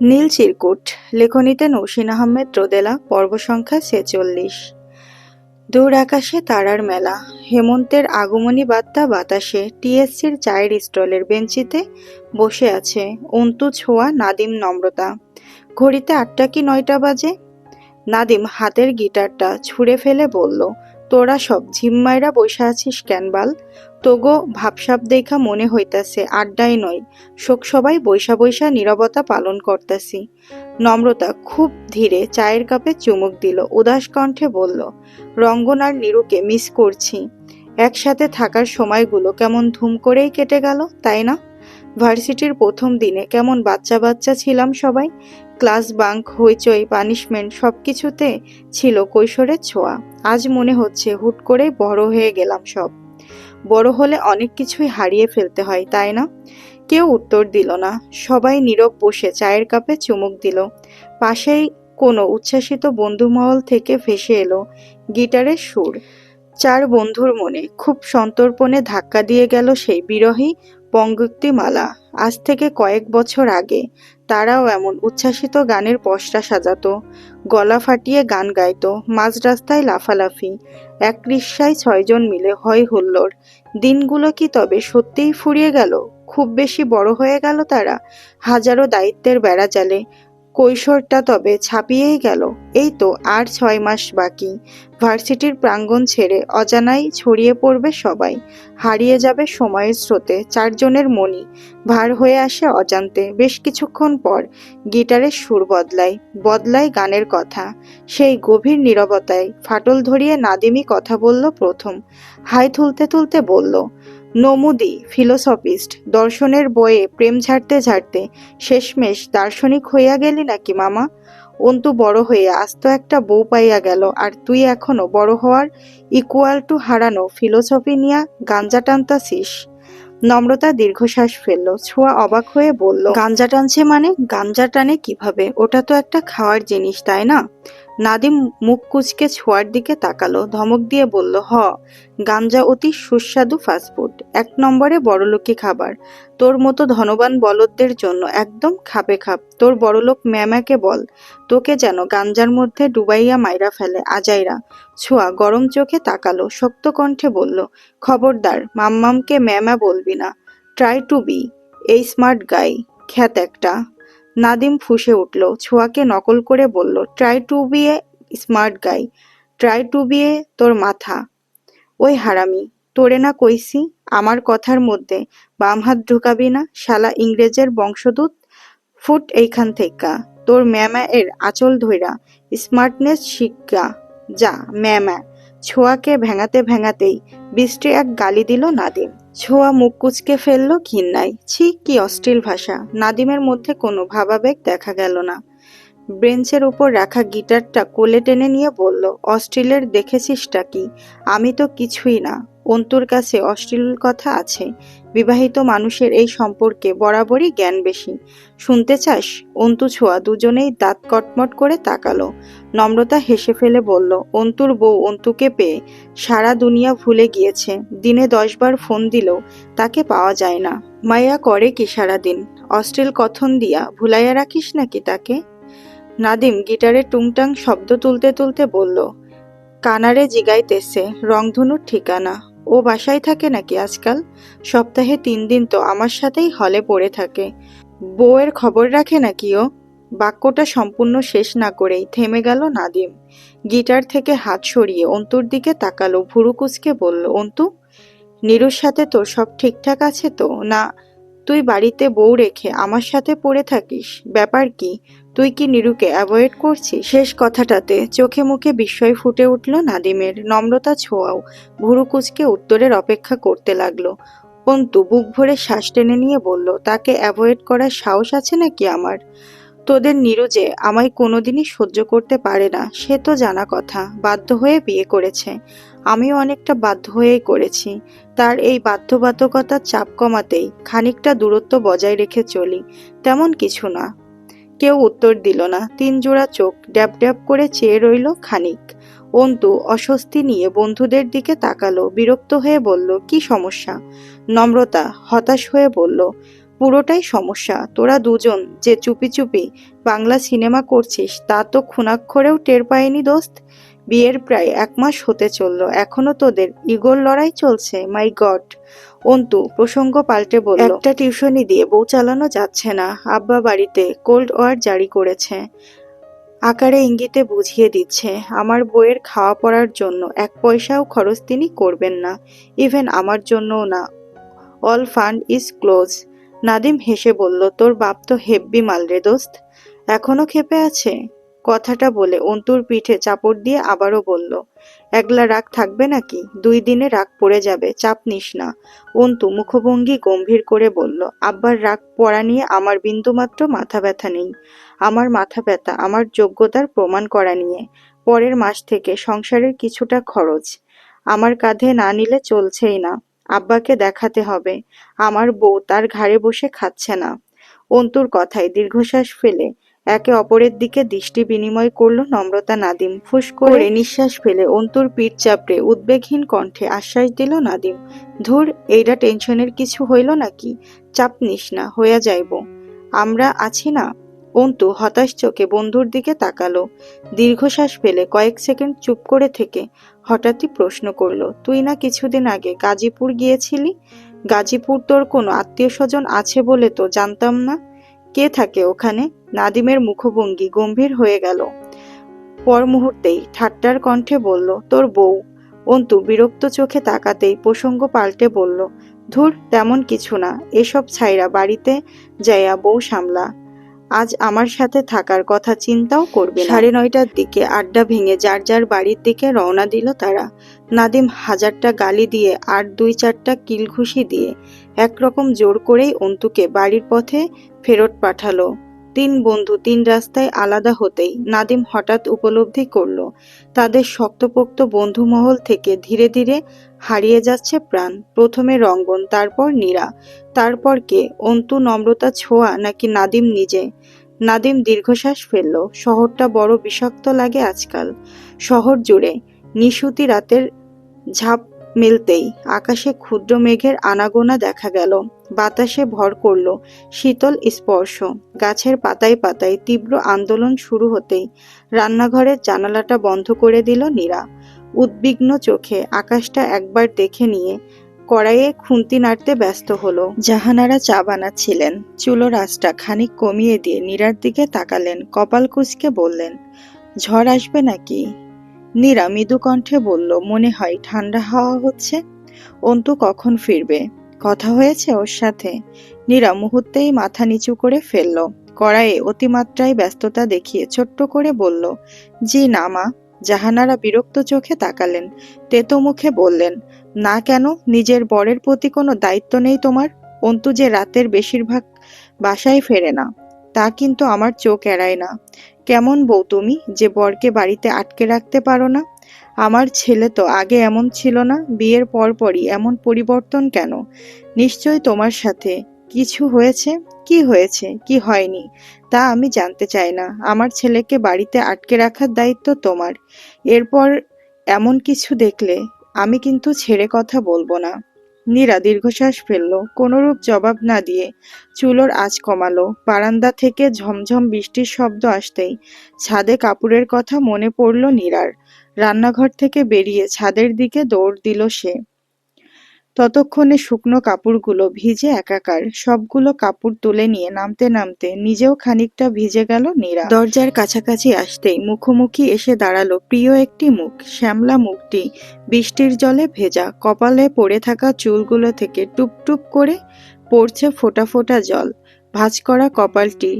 নীল চিরকুট, লেখনীতে নৌসিন আহমেদ রোদেলা, পর্ব সংখ্যা ছেচল্লিশ। দূর আকাশে তারার মেলা, হেমন্তের আগমনী বার্তা বাতাসে, টিএসসির চায়ের স্টলের বেঞ্চিতে বসে আছে অন্তু ছোঁয়া নাদিম নম্রতা। ঘড়িতে আটটা কি নয়টা বাজে? নাদিম হাতের গিটারটা ছুঁড়ে ফেলে বলল, তোরা সব ঝিম্মাইরা বসে আছিস ক্যানবাল তোগো ভাবসাব দেখা মনে হইতাছে আড্ডাই নয়। শোক সবাই বৈশা বৈশা নীরবতা পালন করতাছি। নম্রতা খুব ধীরে চায়ের কাপে চুমুক দিল, উদাস কণ্ঠে বলল, রঙ্গন আর নিরুকে মিস করছি। একসাথে থাকার সময়গুলো কেমন ধুম করেই কেটে গেল, তাই না? ভার্সিটির প্রথম দিনে কেমন বাচ্চা বাচ্চা ছিলাম সবাই, ক্লাস বাঙ্ক, হইচই, পানিশমেন্ট সব কিছুতে ছিল কৈশোরের ছোঁয়া। আজ মনে হচ্ছে হুট করে বড় হয়ে গেলাম সব। বড় হলে অনেক কিছুই হারিয়ে ফেলতে হয়, তাই না? কেউ উত্তর দিল না। সবাই নীরব বসে চায়ের কাপে চুমুক দিল। পাশেই কোনো উচ্ছ্বাসিত বন্ধুমহল থেকে ভেসে এলো গিটারের সুর। চার বন্ধুর মনে খুব সন্তর্পণে ধাক্কা দিয়ে গেল সেই বিরহী পঙ্গুক্তিমালা। আজ থেকে কয়েক বছর আগে তারাও এমন উচ্ছ্বাসিত গানের পশরা সাজাতো। গলা ফাটিয়ে গান গাইত মাঝ রাস্তায় লাফালাফি। এক রিক্সায় ছয়জন মিলে হয় হুল্লোড়। দিনগুলো কি তবে সত্যিই ফুরিয়ে গেল? খুব বেশি বড় হয়ে গেল তারা? হাজারো দায়িত্বের বেড়া জালে কৈশোরটা তবে ছাপিয়েই গেল। এই তো আর ছয় মাস বাকি। ভার্সিটির প্রাঙ্গণ ছেড়ে অজানাই ছড়িয়ে পড়বে সবাই। হারিয়ে যাবে সময়ের স্রোতে চারজনের মনি। ভার হয়ে আসে অজান্তে। বেশ কিছুক্ষণ পর গিটারের সুর বদলায়। বদলায় গানের কথা। সেই গভীর নীরবতায় ফাটল ধরিয়ে নাদিমি কথা বলল প্রথম। হাই তুলতে তুলতে বলল, নমুদি, ফিলোসফিস্ট, দর্শনের বয়ে প্রেম ঝাড়তে ঝাড়তে শেষমেশ দার্শনিক হইয়া গেলি নাকি মামা? অন্তু বড় হয়ে আস্ত একটা বউ পাইয়া গেল, আর তুই এখনও বড় হওয়ার ইকুয়াল টু হারানো ফিলোসফি নিয়া গাঞ্জা টানতাছিস। নম্রতা দীর্ঘশ্বাস ফেলল, ছোঁয়া অবাক হয়ে বলল, গাঞ্জা টানছে মানে? গাঞ্জা টানে কীভাবে? ওটা তো একটা খাওয়ার জিনিস, তাই না? নাদিম মুখ কুচকে ছোঁয়ার দিকে তাকালো, ধমক দিয়ে বলল, হ, গাঞ্জা অতি সুস্বাদু ফাস্টফুড এক নম্বরে বড়লোকি খাবার। তোর মতো ধনবান বলদদের জন্য একদম খাপে খাপ। তোর বড়লোক ম্যামাকে বল, তোকে যেন গাঞ্জার মধ্যে ডুবাইয়া মাইরা ফেলে, আজাইরা। ছোঁয়া গরম চোখে তাকালো, শক্ত কণ্ঠে বলল, খবরদার, মাম্মামকে ম্যামা বলবি না। Try to be a smart guy খ্যাত একটা নাদিম ফুঁসে উঠল। ছোঁয়াকে নকল করে বলল try to be a smart guy try to be a তোর মাথা। ওই হারামি, তোরে না কইছি, আমার কথার মধ্যে বাম হাত ঢুকাবি না, শালা ইংরেজের বংশদূত? ফুট এইখান থেকে তোর ম্যামা এর আঁচল ধইরা স্মার্টনেস শিক্ষা। যা, ম্যামা। ছোঁয়াকে ভেঙাতে ভেঙাতেই বৃষ্টি এক গালি দিল নাদিম। ছোঁয়া মুখ কুচকে ফেলল ঘিন্নাই। ছি, কি অশ্লীল ভাষা। নাদিমের মধ্যে কোনো ভাবাবেগ দেখা গেল না। ব্রেঞ্চের উপর রাখা গিটারটা কোলে টেনে নিয়ে বলল অস্ট্রেলের দেখেছিসটা কি? আমি তো কিছুই না। অন্তুর কাছে অশ্লীল কথা আছে। বিবাহিত মানুষের এই সম্পর্কে বরাবরই জ্ঞান বেশি। শুনতে চাস? অন্তু ছোঁয়া দুজনেই দাঁত কটমট করে তাকালো। নম্রতা হেসে ফেলে বলল, অন্তুর বউ অন্তুকে পেয়ে সারা দুনিয়া ভুলে গিয়েছে। দিনে দশবার ফোন দিলেও তাকে পাওয়া যায় না। মায়া করে কি সারাদিন? অশ্লীল কথন দিয়া ভুলাইয়া রাখিস নাকি তাকে? নাদিম গিটারে টুংটাং শব্দ তুলতে তুলতে বলল, কানারে জিগাইতেছে, রংধনুর ঠিকানা। ও বাসায় থাকে নাকি আজকাল? সপ্তাহে তিন দিন তো আমার সাথেই হলে পড়ে থাকে। বউয়ের খবর রাখে নাকি ও? বাক্যটা সম্পূর্ণ শেষ না করেই থেমে গেল নাদিম। গিটার থেকে হাত সরিয়ে অন্তুর দিকে তাকালো, ভুরু কুচকে বলল, অন্তু, নিরুর সাথে তোর সব ঠিকঠাক আছে তো? না, তুই বাড়িতে বউ রেখে আমার সাথে পড়ে থাকিস? ব্যাপার কি? তুই কি নিরুকে অ্যাভয়েড করছিস? শেষ কথাটাতে চোখে মুখে বিস্ময় ফুটে উঠল নাদিমের নম্রতা ছোঁয়াও। ভুরু কুচকে উত্তরের অপেক্ষা করতে লাগল। অন্তু বুক ভরে শ্বাস টেনে নিয়ে বলল, তাকে অ্যাভয়েড করার সাহস আছে নাকি আমার? তোদের নিরু যে আমায় কোনোদিনই সহ্য করতে পারে না। সে তো জানা কথা, বাধ্য হয়ে বিয়ে করেছে। আমিও অনেকটা বাধ্য হয়েই করেছি। তার এই বাধ্যবাধকতার চাপ কমাতেই খানিকটা দূরত্ব বজায় রেখে চলি। তেমন কিছু না। কেউ উত্তর দিল না। তিন জোড়া চোখ ড্যাব ড্যাব করে চেয়ে রইল খানিক। অন্তু অস্বস্তি নিয়ে বন্ধুদের দিকে তাকালো, বিরক্ত হয়ে বলল, কি সমস্যা? নম্রতা হতাশ হয়ে বলল, পুরোটাই সমস্যা। তোরা দুজন যে চুপি চুপি বাংলা সিনেমা করছিস, তা তো খুনাক্ষরেও টের পায়নি দোস্ত। বিয়ের প্রায় এক মাস হতে চলল। এখনও তোদের ইগোর লড়াই চলছে মাই গড অন্তু প্রসঙ্গ পাল্টে বলল, একটা টিউশনি দিয়ে বউ চালানো যাচ্ছে না। আব্বা বাড়িতে কোল্ড ওয়ার জারি করেছে। আকারে ইঙ্গিতে বুঝিয়ে দিচ্ছে, আমার বইয়ের খাওয়া পড়ার জন্য এক পয়সাও খরচ তিনি করবেন না। ইভেন আমার জন্যও না। All fund is close Nadim হেসে বলল, তোর বাপ তো হেব্বি মাল রে দোস্ত। এখনও ক্ষেপে আছে? কথাটা বলে অন্তুর পিঠে চাপড় দিয়ে আবারও বলল, একলা রাগ থাকবে নাকি? দুই দিনে রাগ পড়ে যাবে, চাপ নিস না। অন্তু মুখভঙ্গি গম্ভীর করে বলল, আব্বার রাগ পড়া নিয়ে আমার বিন্দুমাত্র মাথা ব্যথা নেই। আমার মাথা ব্যথা, আমার যোগ্যতার প্রমাণ করা নিয়ে। পরের মাস থেকে সংসারের কিছুটা খরচ। আমার কাঁধে না নিলে চলছেই না। আব্বাকে দেখাতে হবে। আমার বউ তার ঘাড়ে বসে খাচ্ছে না। অন্তুর কথায় দীর্ঘশ্বাস ফেলে একে অপরের দিকে দৃষ্টি বিনিময় করল নম্রতা নাদিম। ফুস করে নিঃশ্বাস ফেলে অন্তুর পিঠ চাপড়ে উদ্বেগহীন কণ্ঠে আশ্বাস দিল নাদিম, ধুর এইটা টেনশনের কিছু হইল নাকি? চাপ নিস না, হইয়া যাইব। আমরা আছি না? অন্তু হতাশ চোখে বন্ধুর দিকে তাকালো। দীর্ঘশ্বাস ফেলে কয়েক সেকেন্ড চুপ করে থেকে হঠাৎই প্রশ্ন করল, তুই না কিছুদিন আগে গাজীপুর গিয়েছিলি? গাজীপুর তোর কোনো আত্মীয় স্বজন আছে বলে তো জানতাম না? কে থাকে ওখানে? নাদিমের মুখভঙ্গি গম্ভীর হয়ে গেল। পর মুহূর্তেই ঠাট্টার কণ্ঠে বলল, তোর বউ। অন্তু বিরক্ত চোখে তাকাতেই প্রসঙ্গ পাল্টে বলল, ধুর, তেমন কিছু না। এসব ছাইরা বাড়িতে যাইয়া বউ সামলা। আজ আমার সাথে থাকার কথা চিন্তাও করবে সাড়ে নয়টার দিকে আড্ডা ভেঙে যার যার বাড়ির দিকে রওনা দিল তারা। নাদিম হাজারটা গালি দিয়ে আর দুই চারটা কিলঘুষি দিয়ে একরকম জোর করেই অন্তুকে বাড়ির পথে ফেরত পাঠালো। তিন বন্ধু তিন রাস্তায় আলাদা হতেই নাদিম হঠাৎ উপলব্ধি করল, তাদের শক্তপোক্ত বন্ধুমহল থেকে ধীরে ধীরে হারিয়ে যাচ্ছে প্রাণ। প্রথমে রঙ্গন, তারপর নীরা, তারপর কে? অন্তু, নম্রতা, ছোঁয়া নাকি নাদিম নিজে? নাদিম দীর্ঘশ্বাস ফেলল, শহরটা বড় বিষাক্ত লাগে আজকাল। শহর জুড়ে নিশুতি রাতের ঝাঁপ মেলতেই আকাশে ক্ষুদ্র মেঘের আনাগোনা দেখা গেল। বাতাসে ভর করল শীতল স্পর্শ। গাছের পাতায় পাতায় তীব্র আন্দোলন শুরু হতেই রান্নাঘরের জানালাটা বন্ধ করে দিল নীরা। উদ্বিগ্ন চোখে আকাশটা একবার দেখে নিয়ে কড়াইয়ে খুন্তি নাড়তে ব্যস্ত হলো। জাহানারা চা বানাচ্ছিলেন। চুলো রাসটা খানিক কমিয়ে দিয়ে নীরার দিকে তাকালেন। কপাল কুচকে বললেন, ঝড় আসবে নাকি? নীরা মৃদু কণ্ঠে বলল, মনে হয় ঠান্ডা হাওয়া হচ্ছে। অন্তু কখন ফিরবে? কথা হয়েছে ওর সাথে। নীরা মুহূর্তেই মাথা নিচু করে ফেলল। কড়াইয়ে অতিমাত্রায় ব্যস্ততা দেখিয়ে ছোট্ট করে বলল, জি না মা। জাহানারা বিরক্ত চোখে তাকালেন। তেতো মুখে বললেন, না কেন? নিজের বরের প্রতি কোনো দায়িত্ব নেই তোমার? অন্তু যে রাতের বেশিরভাগ বাসায় ফেরে না। তা কিন্তু আমার চোখ এড়ায় না। কেমন বউ তুমি যে বরকে বাড়িতে আটকে রাখতে পারো না? আমার ছেলে তো আগে এমন ছিল না, বিয়ের পরপরই এমন পরিবর্তন কেন? নিশ্চয় তোমার সাথে। কিছু হয়েছে? কি হয়েছে? কি হয়নি? তা আমি জানতে চাই না। আমার ছেলেকে বাড়িতে আটকে রাখার দায়িত্ব তোমার। এরপর এমন কিছু দেখলে আমি কিন্তু ছেড়ে কথা বলব না। নীরা দীর্ঘশ্বাস ফেলল। কোনোরূপ জবাব না দিয়ে চুলোর আঁচ কমালো। বারান্দা থেকে ঝমঝম বৃষ্টির শব্দ আসতেই ছাদে কাপড়ের কথা মনে পড়ল নীরার। রান্নাঘর থেকে বেরিয়ে ছাদের দিকে দৌড় দিল সে। ততক্ষণে শুকনো কাপড়গুলো ভিজে একাকার সবগুলো কাপড় তুলে নিয়ে নামতে নামতে নিজেও খানিকটা ভিজে গেল নীরা। দরজার কাছাকাছি আসতেই মুখোমুখি এসে দাঁড়াল প্রিয় একটি মুখ, শ্যামলা মুখটি, বৃষ্টির জলে ভেজা, কপালে পড়ে থাকা চুলগুলো থেকে টুপটুপ করে পড়ছে ফোঁটা ফোঁটা জল, ভাঁজ করা কপালটি।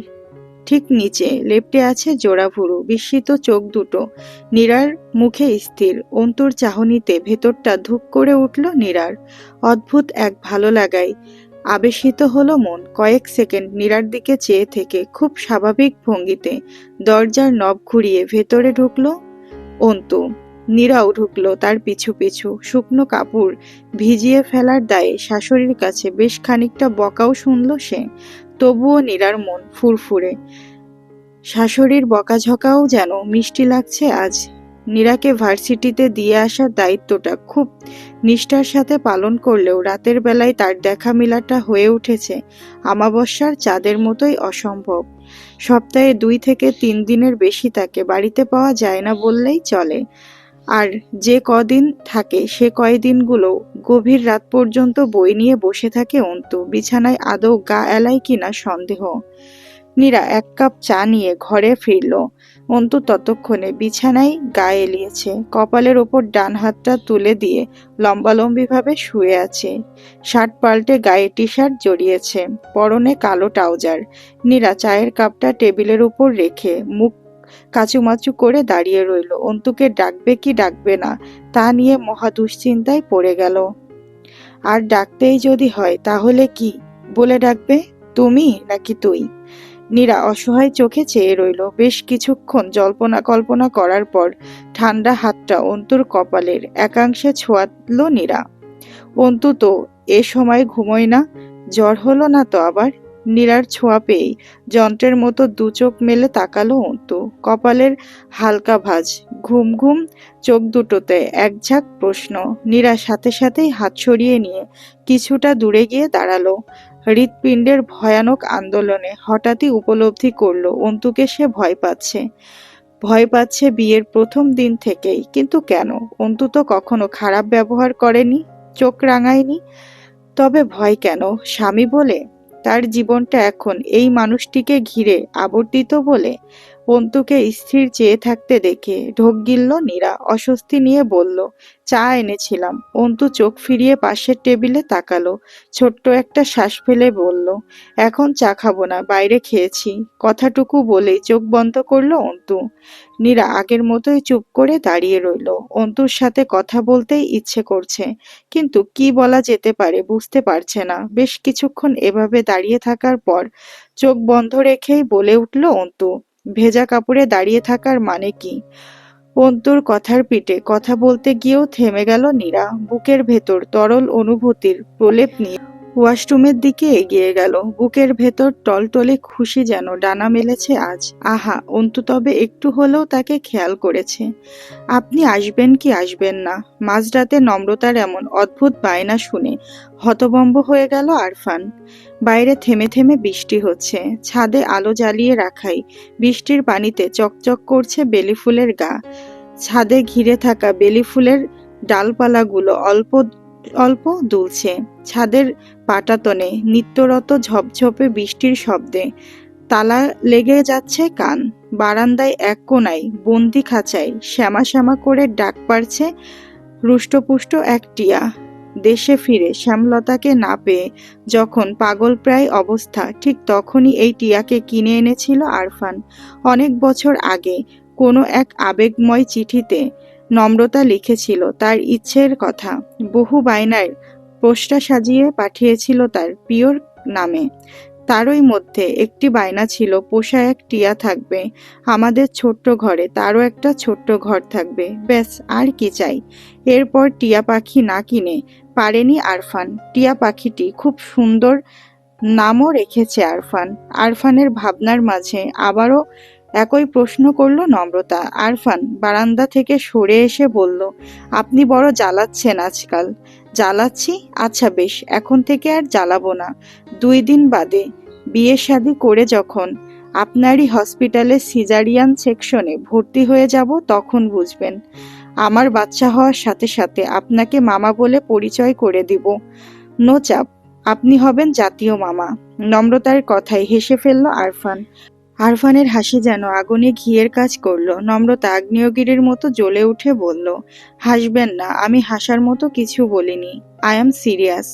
ঠিক নিচে লেপটে আছে জোড়া ভুরু, বিস্মিত চোখ দুটো। নীরার মুখে স্থির, অন্তুর চাহনিতে ভেতরটা ধুক করে উঠল নীরার। অদ্ভুত এক ভালো লাগায় আবেশিত হলো মন। কয়েক সেকেন্ড নীরার দিকে চেয়ে থেকে খুব স্বাভাবিক ভঙ্গিতে দরজার নব ঘুরিয়ে ভেতরে ঢুকলো অন্তু। নীরাও ঢুকলো তার পিছু পিছু। শুকনো কাপড় ভিজিয়ে ফেলার দায়ে শাশুড়ির কাছে বেশ খানিকটা বকাও শুনল সে। তবুও নীরার মন ফুরফুরে। শাশুড়ির বকাঝকাও যেন মিষ্টি লাগছে আজ। নীরাকে ভার্সিটিতে দিয়ে আসার দায়িত্বটা খুব নিষ্ঠার সাথে পালন করলেও রাতের বেলায় তার দেখা মিলাটা হয়ে উঠেছে আমাবস্যার চাঁদের মতোই অসম্ভব। সপ্তাহে দুই থেকে তিন দিনের বেশি তাকে বাড়িতে পাওয়া যায় না বললেই চলে। আর যে কদিন থাকে সে কয়দিনগুলো গভীর রাত পর্যন্ত বই নিয়ে বসে থাকে অন্তু। বিছানায় আদৌ গা এলাই কিনা সন্দেহ। নীরা এক কাপ চা নিয়ে ঘরে ফিরল। অন্তু ততক্ষণে বিছানায় গা এলিয়েছে। কপালের ওপর ডান হাতটা তুলে দিয়ে লম্বালম্বিভাবে শুয়ে আছে। শার্ট পাল্টে গায়ে টি শার্ট জড়িয়েছে। পরনে কালো ট্রাউজার। নীরা চায়ের কাপটা টেবিলের উপর রেখে মুখ কাচুমাচু করে দাঁড়িয়ে রইল। অন্তুকে ডাকবে কি ডাকবে না, তা নিয়ে মহা দুশ্চিন্তায় পড়ে গেল। আর ডাকতেই যদি হয়, তাহলে কি বলে ডাকবে? তুমি নাকি তুই? নীরা অসহায় চোখে চেয়ে রইল। বেশ কিছুক্ষণ জল্পনা কল্পনা করার পর ঠান্ডা হাতটা অন্তুর কপালের একাংশে ছোঁয়ালো নীরা। অন্তু তো এ সময় ঘুমোয় না, জ্বর হলো না তো আবার? নীরার ছোঁয়া পেয়েই যন্ত্রের মতো দু চোখ মেলে তাকালো অন্তু। কপালের হালকা ভাঁজ, ঘুম ঘুম, চোখ দুটোতে এক ঝাঁক প্রশ্ন। নীরা সাথে সাথেই হাত সরিয়ে নিয়ে কিছুটা দূরে গিয়ে দাঁড়াল। হৃৎপিণ্ডের ভয়ানক আন্দোলনে হঠাৎই উপলব্ধি করল অন্তুকে সে ভয় পাচ্ছে। ভয় পাচ্ছে বিয়ের প্রথম দিন থেকেই, কিন্তু কেন? অন্তু তো কখনো খারাপ ব্যবহার করেনি, চোখ রাঙায়নি। তবে ভয় কেন? স্বামী বলে তার জীবনটা এখন এই মানুষটিকে ঘিরে আবর্তিত বলে অন্তুকে স্থির চেয়ে থাকতে দেখে ঢোক গিলল নীরা। অস্বস্তি নিয়ে বলল, চা এনেছিলাম। অন্তু চোখ ফিরিয়ে পাশের টেবিলে তাকালো, ছোট্ট একটা শ্বাস ফেলে বলল, এখন চা খাব না, বাইরে খেয়েছি। কথাটুকু বলেই চোখ বন্ধ করল অন্তু। নীরা আগের মতোই চুপ করে দাঁড়িয়ে রইল। অন্তুর সাথে কথা বলতেই ইচ্ছে করছে, কিন্তু কি বলা যেতে পারে বুঝতে পারছে না। বেশ কিছুক্ষণ এভাবে দাঁড়িয়ে থাকার পর চোখ বন্ধ রেখেই বলে উঠল অন্তু ভেজা কাপড়ে দাঁড়িয়ে থাকার মানে কি? অন্তুর কথার পিঠে কথা বলতে গিয়েও থেমে গেল নীরা, বুকের ভেতর তরল অনুভূতির প্রলেপ নিয়ে। ওয়াশরুমের দিকে এগিয়ে গেল। বুকের ভেতর টলটলে খুশি যেন ডানা মেলেছে আজ। আহা, অন্তু তবে একটু হলেও তাকে খেয়াল করেছে। আপনি আসবেন কি আসবেন না? মাঝরাতে নম্রতার এমন অদ্ভুত বায়না শুনে হতবম্ব হয়ে গেল আরফান। বাইরে থেমে থেমে বৃষ্টি হচ্ছে। ছাদে আলো জ্বালিয়ে রাখাই বৃষ্টির পানিতে চকচক করছে বেলি ফুলের গা। ছাদে ঘিরে থাকা বেলি ফুলের ডালপালাগুলো অল্প অল্প দুলছে। ছাদের পাটাতনে নিত্যরত ঝপঝপে বৃষ্টির শব্দে। তালা লেগে যাচ্ছে কান। বারান্দায় এক কোনায় বন্দি খাঁচায় শ্যামা শ্যামা করে ডাক পারছে রুষ্টপুষ্ট এক টিয়া। দেশে ফিরে শ্যামলতাকে না পেয়ে যখন পাগল প্রায় অবস্থা, ঠিক তখনই এই টিয়াকে কিনে এনেছিল আরফান। অনেক বছর আগে কোনো এক আবেগময় চিঠিতে নম্রতা লিখেছিল তার ইচ্ছের কথা। বহু বায়নার পোস্টা সাজিয়ে পাঠিয়েছিল তার প্রিয়র নামে। তারই মধ্যে একটি বায়না ছিল, পোষা এক টিয়া থাকবে আমাদের ছোট্ট ঘরে, তারও একটা ছোট্ট ঘর থাকবে। ব্যাস, আর কি চাই? এরপর টিয়া পাখি না কিনে পারেনি আরফান। টিয়া পাখিটি খুব সুন্দর নামও রেখেছে আরফান। আরফানের ভাবনার মাঝে আবারও একই প্রশ্ন করল নম্রতা। আরফান বারান্দা থেকে সরে এসে বলল, আপনি বড় জ্বালাচ্ছেন আজকাল। জ্বালাচ্ছি? আচ্ছা বেশ, এখন থেকে আর জ্বালাবো না। দুই দিন বাদে। বিয়ে শাদি করে যখন আপনারই হসপিটালে সিজারিয়ান সেকশনে ভর্তি হয়ে যাব তখন বুঝবেন। আমার বাচ্চা হওয়ার সাথে সাথে আপনাকে মামা বলে পরিচয় করে দিব। নো চাপ, আপনি হবেন জাতীয় মামা। নম্রতার কথায় হেসে ফেলল আরফান। আরফানের হাসি যেন আগুনে ঘিয়ের কাজ করল। নম্রতা আগ্নেয়গিরির মতো জ্বলে উঠে বলল, হাসবেন না, আমি হাসার মতো কিছু বলিনি। আই এম সিরিয়াস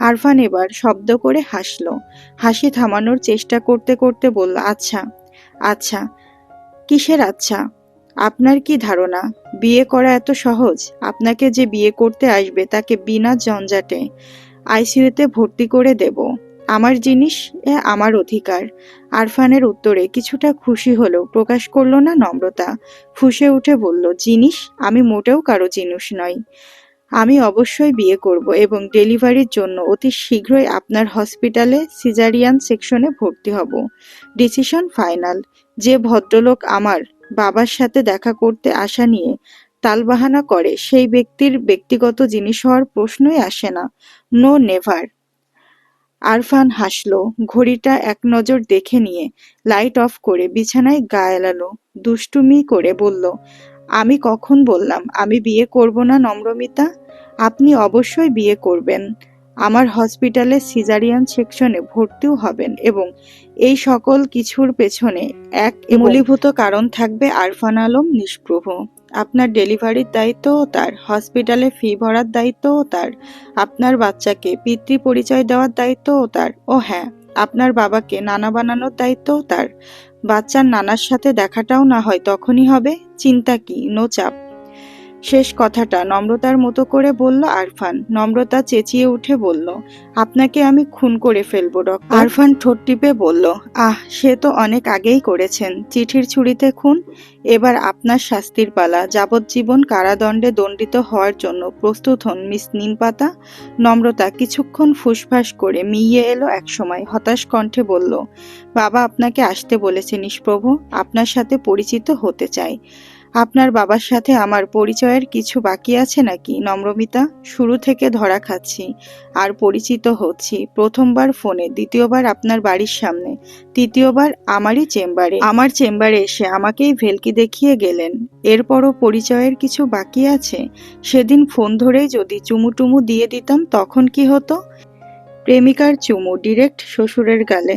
আরফান এবার শব্দ করে হাসলো। হাসি থামানোর চেষ্টা করতে করতে বলল আচ্ছা আচ্ছা কিসের আচ্ছা? আপনার কি ধারণা? বিয়ে করা এত সহজ? আপনাকে যে বিয়ে করতে আসবে তাকে বিনা জঞ্জাটে আইসিইউতে ভর্তি করে দেব। আমার জিনিস, এ আমার অধিকার। আরফানের উত্তরে কিছুটা খুশি হলেও প্রকাশ করল না নম্রতা। ফুঁসে উঠে বলল, জিনিস? আমি মোটেও কারও জিনিস নই। আমি অবশ্যই বিয়ে করব এবং ডেলিভারির জন্য অতি শীঘ্রই আপনার হসপিটালে সিজারিয়ান সেকশনে ভর্তি হব। Decision final. যে ভদ্রলোক আমার বাবার সাথে দেখা করতে আসা নিয়ে তালবাহানা করে, সেই ব্যক্তির ব্যক্তিগত জিনিস হওয়ার প্রশ্নই আসে না। No, never. আরফান হাসলো ঘড়িটা এক নজর দেখে নিয়ে লাইট অফ করে বিছানায় গা এলালো দুষ্টুমি করে বলল আমি কখন বললাম আমি বিয়ে করব না নম্রমিতা? আপনি অবশ্যই বিয়ে করবেন। আমার হসপিটালে সিজারিয়ান সেকশনে ভর্তিও হবেন এবং এই সকল কিছুর পেছনে এক মূলীভূত কারণ থাকবে আরফান আলম নিষ্প্রভ। আপনার ডেলিভারির দায়িত্বও তার, হসপিটালে ফি ভরার দায়িত্বও তার, আপনার বাচ্চাকে পিতৃ পরিচয় দেওয়ার দায়িত্বও তার, ও হ্যাঁ আপনার বাবাকে নানা বানানোর দায়িত্বও তার। বাচ্চার নানার সাথে দেখাটাও না হয় তখনই হবে, চিন্তা কি, নো চাপ। শেষ কথাটা নম্রতার মতো করে বলল আরফান। নম্রতা চেঁচিয়ে উঠে বলল, আপনাকে আমি খুন করে ফেলব, ডক্টর। আরফান ঠোঁট টিপে বলল, আহ, সে তো অনেক আগেই করেছেন। চিঠির ছুরিতে খুন? এবার আপনার শাস্তির পালা। যাবজ্জীবন কারাদণ্ডে দণ্ডিত হওয়ার জন্য প্রস্তুত হন মিস নিমপাতা নম্রতা কিছুক্ষণ ফুসফাস করে মিইয়ে এলো একসময়। হতাশ কণ্ঠে বলল, বাবা আপনাকে আসতে বলেছে নিষ্প্রভ। আপনার সাথে পরিচিত হতে চাই। আপনার বাবার সাথে আমার পরিচয়ের কিছু বাকি আছে নাকি? নম্রমিতা, শুরু থেকে ধরা খাচ্ছি। আর পরিচিত হচ্ছি। প্রথমবার ফোনে, দ্বিতীয়বার আপনার বাড়ির সামনে, তৃতীয়বার আমারই চেম্বারে। আমার চেম্বারে এসে আমাকেই ভেলকি দেখিয়ে গেলেন। এরপরও পরিচয়ের কিছু বাকি আছে? সেদিন ফোন ধরেই যদি চুমুটুমু দিয়ে দিতাম, তখন কি হতো? প্রেমিকার চুমু, ডিরেক্ট শ্বশুরের গালে।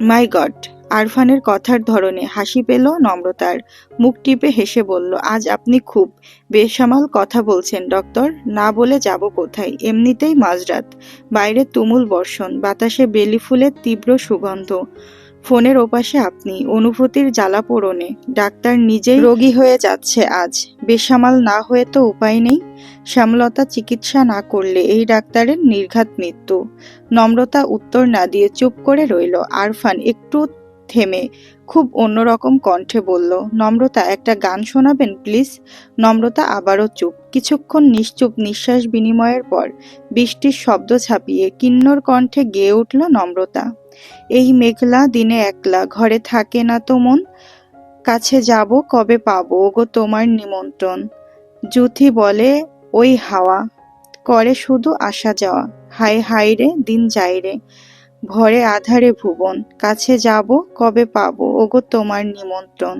মাই গড! আরফানের কথার ধরনে হাসি পেল নম্রতার। মুখ টিপে হেসে বলল, আজ আপনি খুব বেসামাল কথা বলছেন, ডক্টর। না বলে যাব কোথায়? এমনিতেই মাঝরাত। বাইরে তুমুল বর্ষণ, বাতাসে বেলি ফুলের তীব্র সুগন্ধ। ফোনের ওপাশে আপনি, অনুভূতির জ্বালা পোড়নে। ডাক্তার নিজেই রোগী হয়ে যাচ্ছে আজ। বেসামাল না হয়ে তো উপায় নেই। শ্যামলতা চিকিৎসা না করলে এই ডাক্তারের নির্ঘাত মৃত্যু। নম্রতা উত্তর না দিয়ে চুপ করে রইল। আরফান একটু থেমে খুব অন্যরকম কণ্ঠে বলল, নম্রতা, একটা গান শোনাবেন, প্লিজ? নম্রতা আবারও চুপ। কিছুক্ষণ নিশ্চুপ নিঃশ্বাস বিনিময়ের পর বৃষ্টির শব্দ ছাপিয়ে কিন্নর কণ্ঠে গেয়ে উঠল নম্রতা। এই মেঘলা দিনে একলা, ঘরে থাকে না তো মন? কাছে যাব কবে পাবো ওগো তোমার নিমন্ত্রণ? জুথি বলে, ওই হাওয়া, করে শুধু আসা যাওয়া। হায় হায় রে, দিন যাই রে। ভরে আধারে ভুবন কাছে যাব কবে পাবো? ওগো তোমার নিমন্ত্রণ।